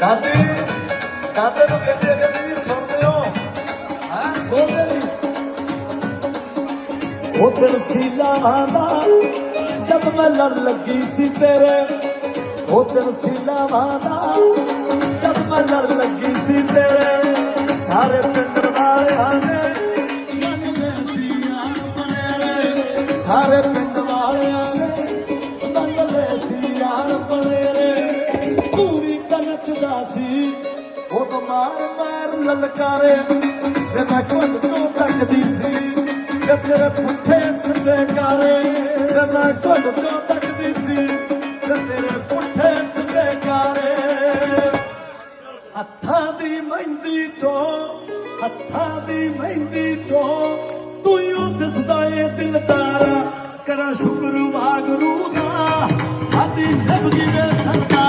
ਦਾਦੇ ਦਾਦੇ ਨੂੰ ਕਹਿੰਦੇ ਕਹਿੰਦੇ ਸੁਣਦੇ ਹੋ। ਹਾਂ? ਬੋਲਦੇ ਨਹੀਂ। ਉਹ ਦਿਲ ਸੀ ਲਾਵਾਂਦਾ ਜਦ ਮੈਂ ਲੜ ਲੱਗੀ ਸੀ ਤੇਰੇ। ਉਹ ਦਿਲ ਸੀ ਲਾਵਾਂਦਾ ਜਦ ਮੈਂ ਲੜ ਲੱਗੀ ਸੀ ਤੇਰੇ। ਸਾਰੇ ਪਿੰਡ ਵਾਲਿਆਂ ਨੇ ਮੰਨ ਸੀ ਆਪਣੇ ਸਾਰੇ ਪਿੰਡ ਵਾਲਿਆਂ ਨੇ ਮੰਨ ਸੀ ਯਾਰ ਲਲਕਾਰੇ ਤੇ ਮੈਂ ਕੋਲ ਤੋਂ ਤੱਕਦੀ ਸੀ। ਤੇ ਤੇਰੇ ਪੁੱਠੇ ਸਿੱਧੇ ਕਾਰੇ। ਤੇ ਮੈਂ ਕੋਲ ਤੋਂ ਤੱਕਦੀ ਸੀ। ਤੇ ਤੇਰੇ ਪੁੱਠੇ ਸਿੱਧੇ ਕਾਰੇ। ਹੱਥਾਂ ਦੀ ਮਹਿੰਦੀ ਚੋਂ, ਹੱਥਾਂ ਦੀ ਮਹਿੰਦੀ ਚੋਂ ਤੂੰ ਹੀ ਓ ਦਿਸਦਾ ਏ ਦਿਲਦਾਰਾ। ਕਰਾਂ ਸ਼ੁਕਰ ਵਾਗਰੂ ਦਾ ਸਾਡੀ ਨਿਭਗੀ ਵੇ ਸਰਦਾਰਾ